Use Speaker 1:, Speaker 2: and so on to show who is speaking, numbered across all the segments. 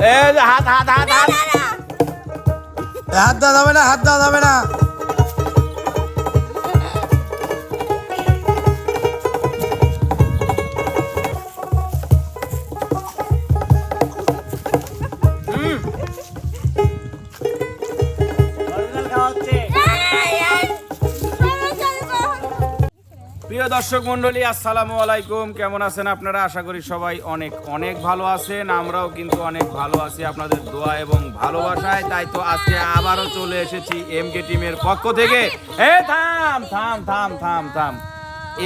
Speaker 1: হাত হাত হাত হাত।
Speaker 2: হাত দেওয়া যাবে না হাত দেওয়া যাবে না।
Speaker 1: দর্শক মন্ডলী আসসালামু আলাইকুম। কেমন আছেন আপনারা? আশা করি সবাই অনেক অনেক ভালো আছেন। আমরাও কিন্তু অনেক ভালো আছি আপনাদের দোয়া এবং ভালোবাসায়। তাই তো আজকে আবারও চলে এসেছি এম কে টিমের পক্ষ থেকে। এ থাম থাম থাম থাম থাম।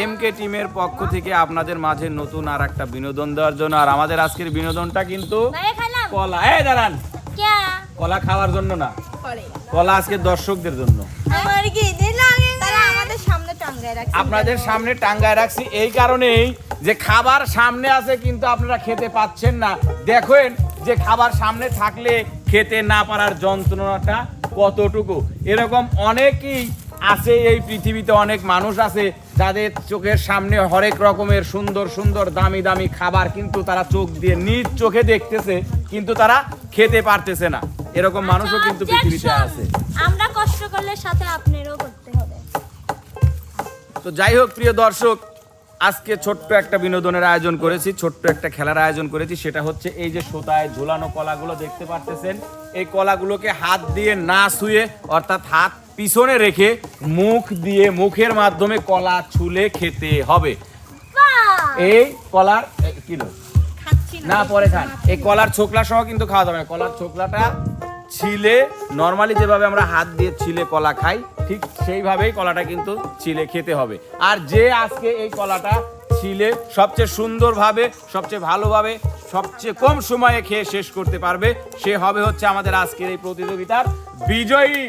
Speaker 1: এম কে টিমের পক্ষ থেকে আপনাদের মাঝে নতুন আর একটা বিনোদন দেওয়ার জন্য। আর আমাদের আজকের বিনোদনটা কিন্তু কলা। এ দাঁড়ান। কলা খাওয়ার জন্য না। কলা আজকে দর্শকদের জন্য। আপনাদের সামনে টাঙ্গায় রাখছি। এই কারণেই যে খাবার সামনে আছে কিন্তু আপনারা খেতে পাচ্ছেন না। দেখেন যে খাবার সামনে থাকলে খেতে না পারার যন্ত্রণাটা কতটুকু। এরকম অনেকেই আছে এই পৃথিবীতে অনেক মানুষ আছে যাদের চোখের সামনে হরেক রকমের সুন্দর সুন্দর দামি দামি খাবার কিন্তু তারা চোখ দিয়ে নিজ চোখে দেখতেছে কিন্তু তারা খেতে পারতেছে না। এরকম মানুষও কিন্তু পৃথিবীতে আছে।
Speaker 3: আমরা কষ্ট করলে সাথে আপনারও
Speaker 1: তো যাই হোক প্রিয় দর্শক আজকে ছোট্ট একটা বিনোদনের আয়োজন করেছি ছোট্ট একটা খেলার আয়োজন করেছি সেটা হচ্ছে এই যে সোতায় ঝোলানো কলাগুলো দেখতে পারতেছেন। এই কলাগুলোকে হাত দিয়ে না শুয়ে অর্থাৎ হাত পিছনে রেখে মুখ দিয়ে মুখের মাধ্যমে কলা ছুলে খেতে হবে। এই কলার এ, কি লো?
Speaker 3: খাচ্ছি
Speaker 1: না। পরে খান। এই কলার ছোকলা সহ কিন্তু খাওয়া যাবে না। কলার ছোকলাটা ছিলে নর্মালি যেভাবে আমরা হাত দিয়ে ছিলে কলা খাই ঠিক সেইভাবেই কলাটা কিন্তু ছিলে খেতে হবে। আর যে আজকে এই কলাটা ছিলে সবচেয়ে সুন্দরভাবে সবচেয়ে ভালোভাবে সবচেয়ে কম সময়ে খেয়ে শেষ করতে পারবে সে হবে হচ্ছে আমাদের আজকের এই প্রতিযোগিতার বিজয়ী।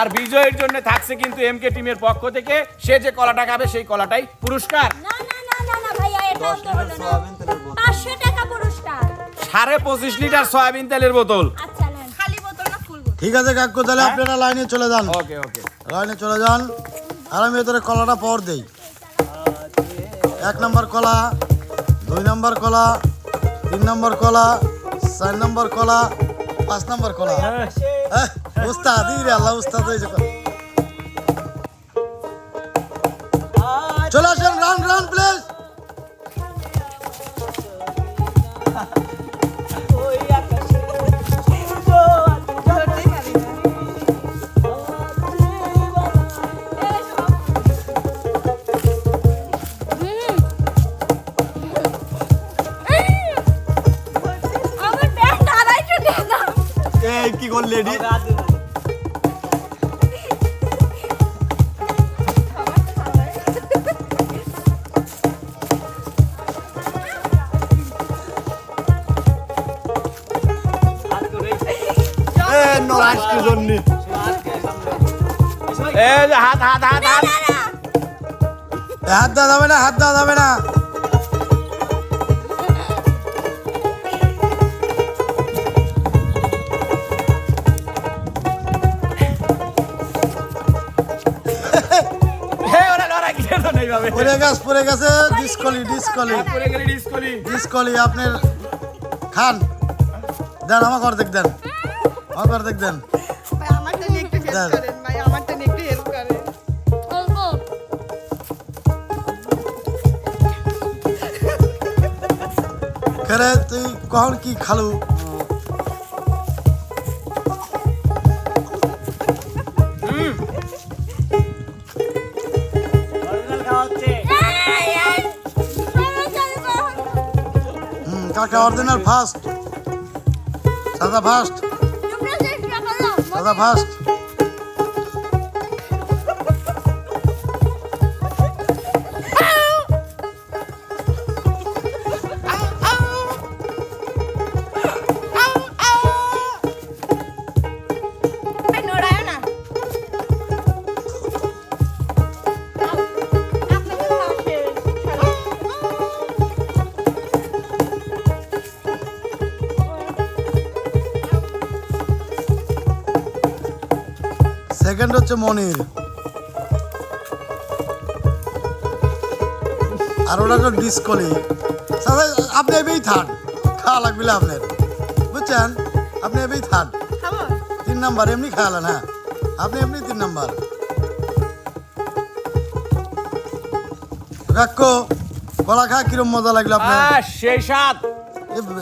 Speaker 1: আর বিজয়ের জন্য থাকছে কিন্তু এমকে টিমের পক্ষ থেকে সে যে কলাটা খাবে সেই কলাটাই পুরস্কার।
Speaker 3: না না না না না ভাইয়া এটা তো হলো না। পাঁচশো টাকা পুরস্কার।
Speaker 1: সাড়ে পঁচিশ লিটার সয়াবিন তেলের বোতল।
Speaker 2: ঠিক আছে কাকু তাহলে
Speaker 1: হ্যাঁ?
Speaker 2: আপনারা লাইনে চলে যান।
Speaker 1: ওকে ওকে।
Speaker 2: লাইনে চলে যান। আর আমি এদের কলাটা পর দেই। এক নম্বর কলা দুই নম্বর কলা তিন নম্বর কলা চার নম্বর কলা পাঁচ নম্বর কলা। হ্যাঁ, উস্তাদ আল্লাহ উস্তাদ হয়েছে চলে আসেন রান রান প্লিজ। জন্য।
Speaker 1: এই যে হাত হাত হাত হাত।
Speaker 2: হাত দেওয়া যাবে না হাত দেওয়া যাবে না।
Speaker 1: নেই
Speaker 2: পড়ে গেছে পড়ে গেছে ডিসকলি ডিসকলি
Speaker 1: পড়ে গেলে ডিসকলি
Speaker 2: ডিসকলি আপনার খান। দেন আমাকে অর্ধেক দেন। আমাকে অর্ধেক দেন।
Speaker 4: ভাই আমারটা নিয়ে একটু হেল্প
Speaker 2: দেন।
Speaker 4: করেন ভাই আমারটা নিয়ে একটু হেল্প করেন।
Speaker 2: তুই কখন কি খালু? কাকা অরিজিনাল ফার্স্ট সাদা ফার্স্ট সাদা ফার্স্ট হচ্ছে মনির। আর ওটা তো ডিসকলি আপনি এবেই থান। খাওয়া লাগবে আপনার। বুঝছেন? আপনি থার্ড
Speaker 4: খাব?
Speaker 2: তিন নাম্বার এমনি খাওয়ালেন হ্যাঁ আপনি এমনি তিন নাম্বার। কাকু কলা খা কিরম মজা লাগল আপনার?
Speaker 1: সেই সাত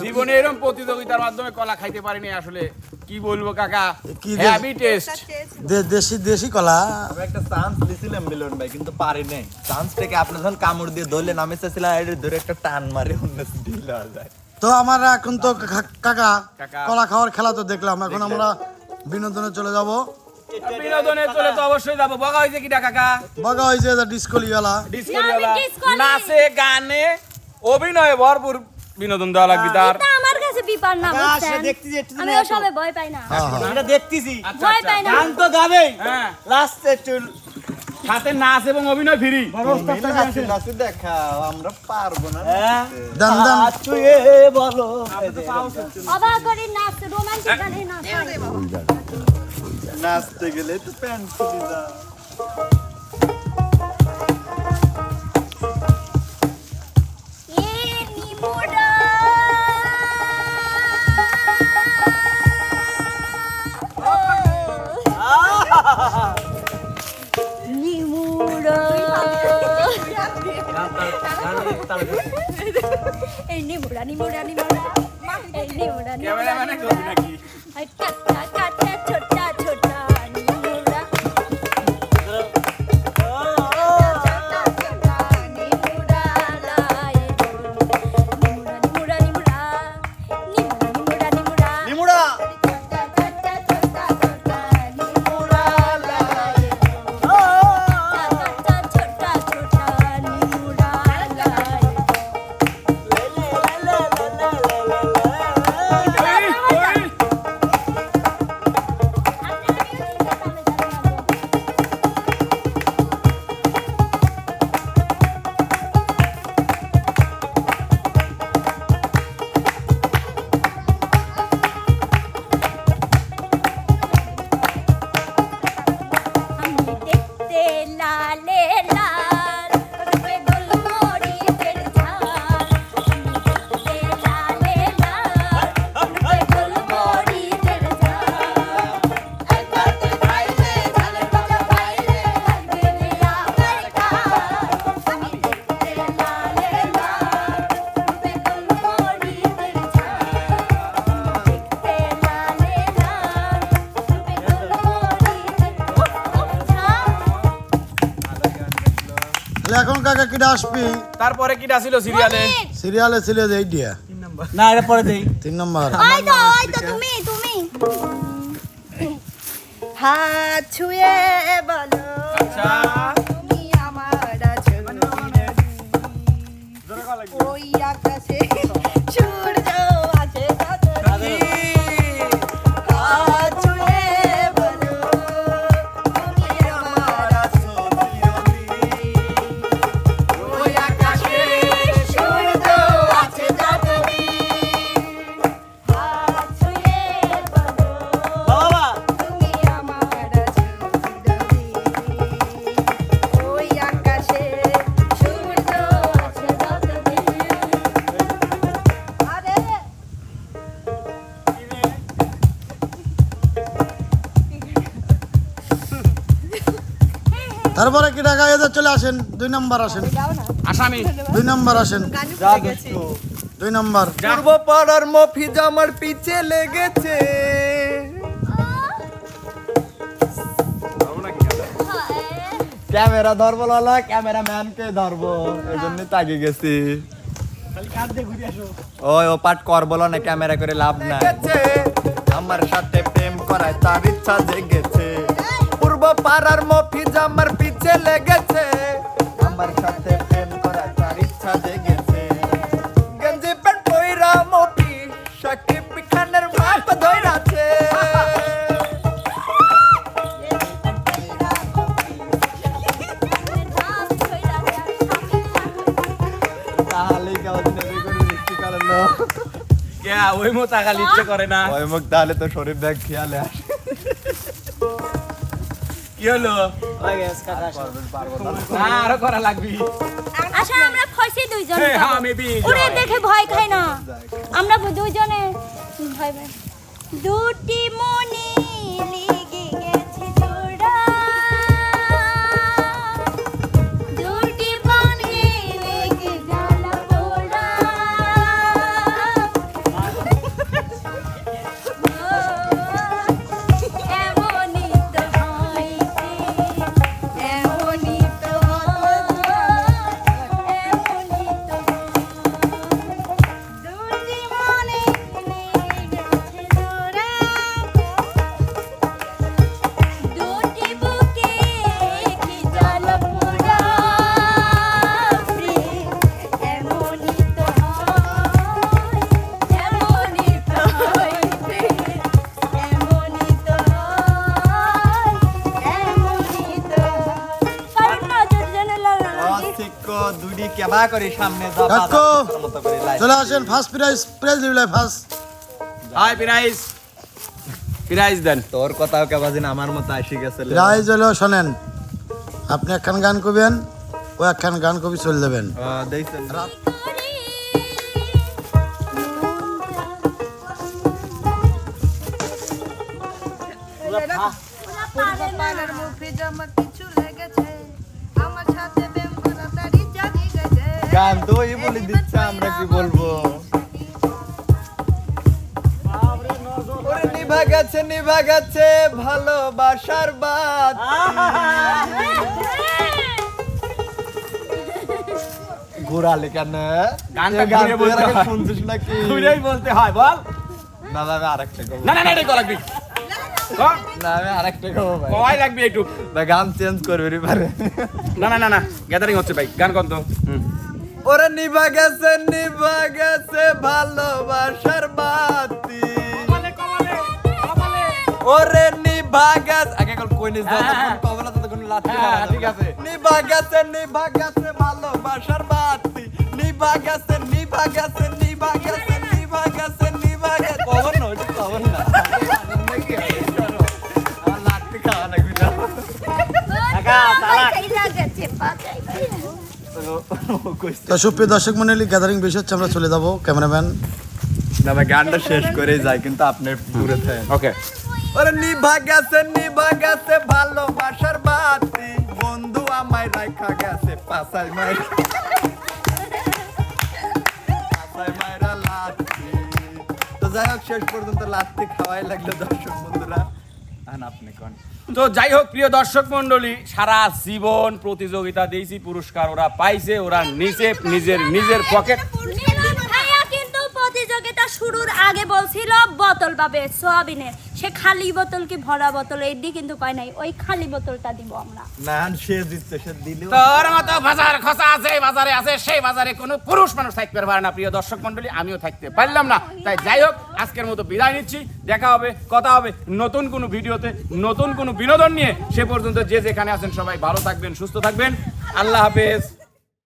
Speaker 1: জীবনে এরকম প্রতিযোগিতার মাধ্যমে কলা খাইতে পারিনি আসলে। কি বলব কাকা?
Speaker 2: কি দে-
Speaker 1: হ্যাভি টেস্ট
Speaker 2: দেশি দেশি কলা।
Speaker 5: আমি একটা চান্স দিছিলাম মিলন ভাই কিন্তু পারি নাই। চান্সটাকে আপনি যখন কামড় দিয়ে ধরলেন আমি চাইছিলাম এটা ধরে একটা টান মারে অন্য ঢিল হয়ে যায়।
Speaker 2: তো আমার এখন তো কাকা
Speaker 1: কাকা।
Speaker 2: কলা খাওয়ার খেলা তো দেখলাম। এখন আমরা বিনোদনে চলে যাব।
Speaker 1: বিনোদনে চলে তো অবশ্যই যাব। বগা হয়েছে কিটা কাকা?
Speaker 2: বাগা হয়েছে ডিসকলিওয়ালা।
Speaker 1: ডিসকোরিয়ালা
Speaker 3: ডিসকোলি।
Speaker 1: নাচে গানে অভিনয়ে ভরপুর বিনোদন দেওয়া লাগবে তার।
Speaker 3: কাছে বিপার না বুঝছেন?
Speaker 6: দেখতেছি একটু
Speaker 3: আমি ওসবে ভয় পাই না।
Speaker 6: এটা দেখতেছি।
Speaker 1: আচ্ছা,
Speaker 3: ভয়
Speaker 1: আচ্ছা।
Speaker 3: পাই না।
Speaker 6: গান তো গাবেই।
Speaker 1: হ্যাঁ।
Speaker 6: লাস্ট একটু
Speaker 1: সাথে নাচ এবং অভিনয় ফ্রি।
Speaker 5: দেখাও আমরা পারব না।
Speaker 6: হ্যাঁ।
Speaker 2: দান দান।
Speaker 6: ছুঁয়ে বলো
Speaker 3: অবাক করে নাচ রোমান্টিক গানে নাচ হয়।
Speaker 5: নাচতে গেলে তো প্যান্ট খুলে যা
Speaker 3: নিমুড়া এই নিমুড়া নিমুড়া নিমুড়া এই নিমুড়া
Speaker 1: ক্যামেরাম্যানে
Speaker 3: নিমুড়া
Speaker 1: করবি নাকি
Speaker 3: এই কাটা কাটা কিটা
Speaker 2: আসবি?
Speaker 1: তারপরে কিটা ছিল সিরিয়ালে?
Speaker 2: সিরিয়ালে ছিল যে দিয়া
Speaker 6: না এটা পরে দেই।
Speaker 2: তিন নম্বর।
Speaker 3: ওই তো ওই তো তুমি তুমি।
Speaker 4: হাত ছুঁয়ে বলো
Speaker 1: আচ্ছা।
Speaker 4: তুমি আমার আছো ওই
Speaker 2: তারপরে কি টাকা এদের চলে আসেন দুই নম্বর আসেন।
Speaker 1: আসামি।
Speaker 2: দুই নম্বর আসেন। দুই নম্বর।
Speaker 5: পূর্ব পাড়ার মফিজ আমার পিছে লেগেছে। ক্যামেরা ধরবো না ক্যামেরাম্যানকে ধরবো। এই জন্য তাকে গেছি। ওই ও পাট কর বলো না ক্যামেরা করে লাভ নাই। আমার সাথে প্রেম করায় তার ইচ্ছা জেগেছে। পূর্ব পাড়ার মফিজ আমার পিছে লেগেছে। আমার সাথে প্রেম করায় তার ইচ্ছা জেগেছে। গঞ্জি প্যান্ট পইরা মফি সাকিব খানের বাপ ধইরাছে। তাহলেই কেমন নেবে করে মিষ্টি কারণ
Speaker 1: কে ওই মতো আগাল ইচ্ছে করে না।
Speaker 5: ওই মুখ তাহলে তো শরীর ব্যাগ খেয়ালে আসে।
Speaker 1: কি হলো?
Speaker 6: হয়ে
Speaker 1: না। আরও করা লাগবে।
Speaker 3: আচ্ছা আমরা ফসি দুইজন।
Speaker 1: হ্যাঁ,
Speaker 3: যাব। ওরে দেখে ভয় খাই না। আমরা দুইজনে ভয় দুটি মনে
Speaker 5: কেবা করে সামনে।
Speaker 2: চলে আসেন ফার্স্ট প্রাইজ প্রাইজ ফার্স্ট
Speaker 1: হাই দেন।
Speaker 5: তোর কথাও কেবাজিন আমার মতো আসি গেছে।
Speaker 2: প্রাইজ হলো শোনেন আপনি একখান গান কবেন ও একখান গান কবি চলে দেবেন
Speaker 5: দেখছেন
Speaker 4: মুখে জামা কিছু লেগেছে।
Speaker 5: গান তো ওই বলে দিচ্ছে আমরা কি বলব? নিভা গেছে নিভা গেছে ভালোবাসার বাত ঘুরালে কেন?
Speaker 1: গানটা
Speaker 5: গান তুই
Speaker 1: বলতে হয়।
Speaker 5: শুনছিস নাকি?
Speaker 1: ঘুরেই বলতে হয় বল।
Speaker 5: না না, আরেকটা
Speaker 1: না না না করা লাগবে
Speaker 5: না আমি আরেকটা গাবো ভাই।
Speaker 1: কয় লাগবে একটু?
Speaker 5: ভাই গান চেঞ্জ করবে রে পারে।
Speaker 1: না না না না গ্যাদারিং হচ্ছে ভাই গান কত
Speaker 5: ওরে নিভা গেছে নিভা গেছে ভালোবাসার বাতি। ওরে নিভা গেছে আগে কল কই নিস কবলা তো কোন লাঠি
Speaker 1: হ্যাঁ, ঠিক আছে।
Speaker 5: নিভা গেছে নিভা গেছে ভালোবাসার বাতি। নিভা গেছে নিভা গেছে নিভা গেছে নিভা গেছে নিভা গেছে। কবর না ওটা কবর না। লাঠি খাওয়া লাগবে না।
Speaker 3: গেছে পাকাই
Speaker 2: তো সুপ্রিয় দর্শক মন্ডলী গ্যাদারিং বেশি হচ্ছে আমরা চলে যাব ক্যামেরাম্যান
Speaker 5: না ভাই গানটা শেষ করেই যায় কিন্তু আপনি দূরে থাকেন।
Speaker 1: ওকে
Speaker 5: ওরে নিভা গেছে নিভা গেছে ভালোবাসার বাতি। বন্ধু আমায় রাখা গেছে পাশাই মাই পাশাই মাইরা লাত্তি তো যাই হোক শেষ পর্যন্ত লাত্তি খাওয়াই লাগল দর্শক আন আপনি কোন।
Speaker 1: তো যাই হোক, প্রিয় দর্শক মন্ডলী সারা জীবন প্রতিযোগিতা দিয়েছি, পুরস্কার ওরা পাইছে, ওরা নিচে নিজের নিজের পকেট
Speaker 3: প্রতিযোগিতা শুরুর আগে বলছিল বোতল পাবে সোয়াবিনের সে খালি বোতল কি ভরা বোতল? এডি কিন্তু কয় নাই ওই খালি বোতলটা দিব আমরা।
Speaker 5: না সে দিচ্ছে সে দিলেও
Speaker 1: তোর মতো বাজার খসা আছে বাজারে আছে সেই বাজারে কোনো পুরুষ মানুষ থাকতে পারে না প্রিয় দর্শক মণ্ডলী আমিও থাকতে পারলাম না। তাই যাই হোক আজকের মতো বিদায় নিচ্ছি দেখা হবে কথা হবে নতুন কোনো ভিডিওতে নতুন কোনো বিনোদন নিয়ে সে পর্যন্ত যে যেখানে আছেন সবাই ভালো থাকবেন সুস্থ থাকবেন। আল্লাহ হাফেজ।